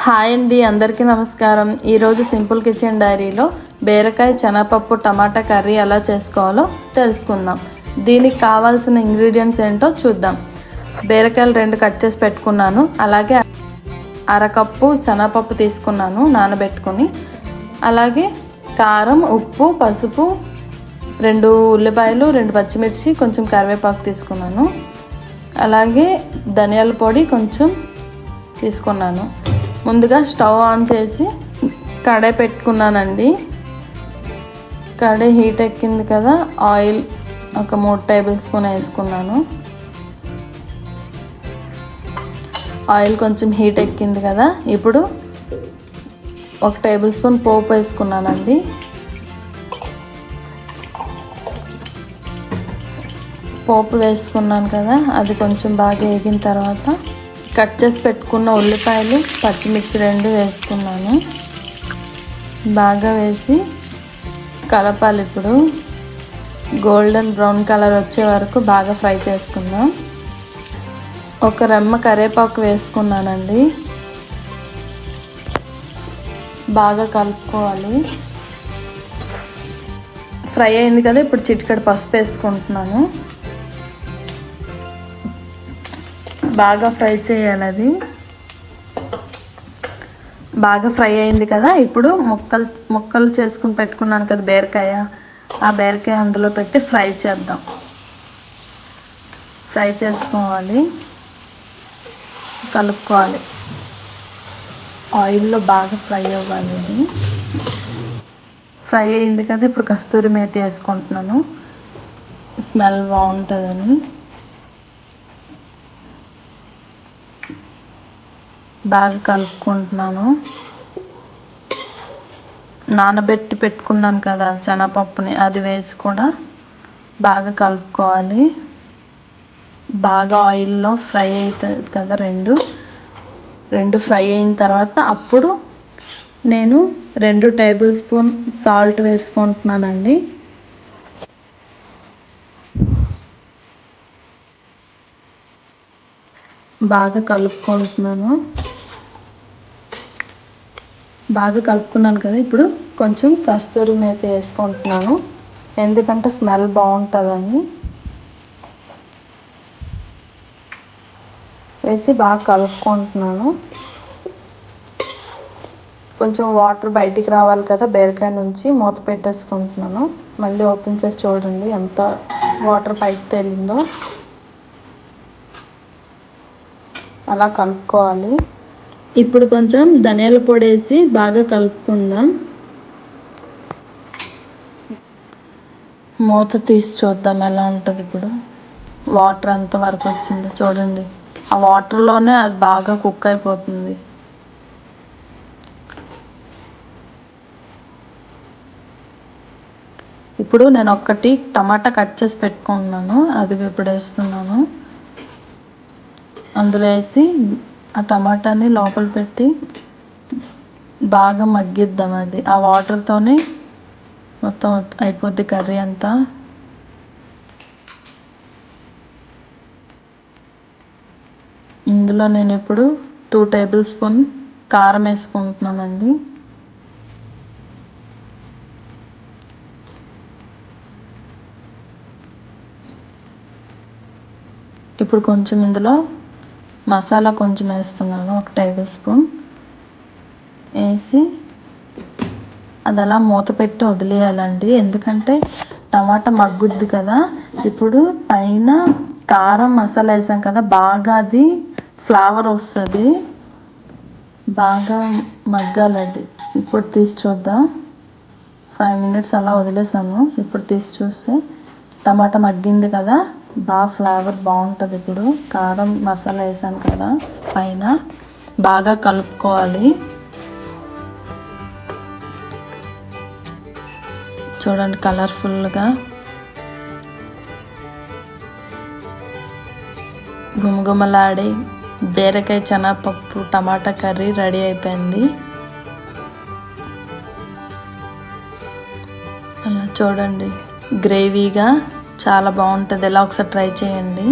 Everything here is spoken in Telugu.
హాయ్ అండి అందరికీ నమస్కారం. ఈరోజు సింపుల్ కిచెన్ డైరీలో బీరకాయ శనగపప్పు టమాటా కర్రీ ఎలా చేసుకోవాలో తెలుసుకుందాం. దీనికి కావాల్సిన ఇంగ్రీడియంట్స్ ఏంటో చూద్దాం. బీరకాయలు రెండు కట్ చేసి పెట్టుకున్నాను. అలాగే అరకప్పు శనగపప్పు తీసుకున్నాను నానబెట్టుకొని. అలాగే కారం ఉప్పు పసుపు రెండు ఉల్లిపాయలు రెండు పచ్చిమిర్చి కొంచెం కరివేపాకు తీసుకున్నాను. అలాగే ధనియాల పొడి కొంచెం తీసుకున్నాను. ముందుగా స్టవ్ ఆన్ చేసి కడాయి పెట్టుకున్నానండి. కడాయి హీట్ ఎక్కింది కదా ఆయిల్ ఒక మూడు టేబుల్ స్పూన్ వేసుకున్నాను. ఆయిల్ కొంచెం హీట్ ఎక్కింది కదా ఇప్పుడు ఒక టేబుల్ స్పూన్ పోపు వేసుకున్నానండి. పోపు వేసుకున్నాను కదా అది కొంచెం బాగా వేగిన తర్వాత కట్ చేసి పెట్టుకున్న ఉల్లిపాయలు పచ్చిమిర్చి రెండు వేసుకున్నాను. బాగా వేసి కలపాలి ఇప్పుడు. గోల్డెన్ బ్రౌన్ కలర్ వచ్చే వరకు బాగా ఫ్రై చేసుకుందాం. ఒక రెమ్మ కరివేపాకు వేసుకున్నానండి. బాగా కలుపుకోవాలి. ఫ్రై అయింది కదా ఇప్పుడు చిటికడ పసుపు వేసుకుంటున్నాను. బాగా ఫ్రై చేయాలి అది. బాగా ఫ్రై అయింది కదా ఇప్పుడు ముక్కలు ముక్కలు చేసుకుని పెట్టుకున్నాను కదా బీరకాయ ఆ బీరకాయ అందులో పెట్టి ఫ్రై చేద్దాం. ఫ్రై చేసుకోవాలి. కలుపుకోవాలి. ఆయిల్లో బాగా ఫ్రై అవ్వాలి ఇది. ఫ్రై అయింది కదా ఇప్పుడు కస్తూరి మేతి వేసుకుంటున్నాను. స్మెల్ బాగుంటుందని. బాగా కలుపుకుంటున్నాను నానబెట్టి పెట్టుకున్నాను కదా శనగపప్పుని అది వేసి కూడా బాగా కలుపుకోవాలి. బాగా ఆయిల్లో ఫ్రై అవుతుంది కదా రెండు. రెండు ఫ్రై అయిన తర్వాత అప్పుడు నేను రెండు టేబుల్ స్పూన్ సాల్ట్ వేసుకుంటున్నానండి. బాగా కలుపుకుంటున్నాను. బాగా కలుపుకున్నాను కదా ఇప్పుడు కొంచెం కస్తూరి మేతి వేసుకుంటున్నాను. ఎందుకంటే స్మెల్ బాగుంటుందని. వేసి బాగా కలుపుకుంటున్నాను. కొంచెం వాటర్ బయటికి రావాలి కదా బీరకాయ నుంచి మూత పెట్టేసుకుంటున్నాను. మళ్ళీ ఓపెన్ చేసి చూడండి ఎంత వాటర్ పైకి తేలిందో. అలా కలుపుకోవాలి. ఇప్పుడు కొంచెం ధనియాల పొడి వేసి బాగా కలుపుకుందాం. మూత తీసి చూద్దాం ఎలా ఉంటుంది ఇప్పుడు. వాటర్ ఎంత వరకు వచ్చిందో చూడండి. ఆ వాటర్లోనే అది బాగా కుక్ అయిపోతుంది. ఇప్పుడు నేను ఒక్కటి టమాటా కట్ చేసి పెట్టుకుంటున్నాను. అది ఇప్పుడు వేస్తున్నాను. అందులో వేసి ఆ టమాటాని లోపల పెట్టి బాగా మగ్గిద్దాం అది. ఆ వాటర్తోనే మొత్తం అయిపోద్ది కర్రీ అంతా. ఇందులో నేను ఇప్పుడు టూ టేబుల్ స్పూన్ కారం వేసుకుంటున్నానండి. ఇప్పుడు కొంచెం ఇందులో మసాలా కొంచెం వేస్తున్నాను ఒక టేబుల్ స్పూన్. వేసి అది అలా మూత పెట్టి వదిలేయాలండి. ఎందుకంటే టమాటా మగ్గుద్ది కదా. ఇప్పుడు పైన కారం మసాలా వేసాం కదా బాగా అది ఫ్లేవర్ వస్తుంది. బాగా మగ్గాలి అది ఇప్పుడు తీసి చూద్దాం. ఫైవ్ మినిట్స్ అలా వదిలేసాము. ఇప్పుడు తీసి చూస్తే టమాటా మగ్గింది కదా. బాగా ఫ్లేవర్ బాగుంటుంది ఇప్పుడు. కారం మసాలా వేసాను కదా పైన బాగా కలుపుకోవాలి. చూడండి కలర్ఫుల్గా. గుమగుమలాడి బీరకాయ శనగపప్పు టమాటా కర్రీ రెడీ అయిపోయింది. అలా చూడండి గ్రేవీగా చాలా బాగుంటుంది. ఎలా ఒకసారి ట్రై చేయండి.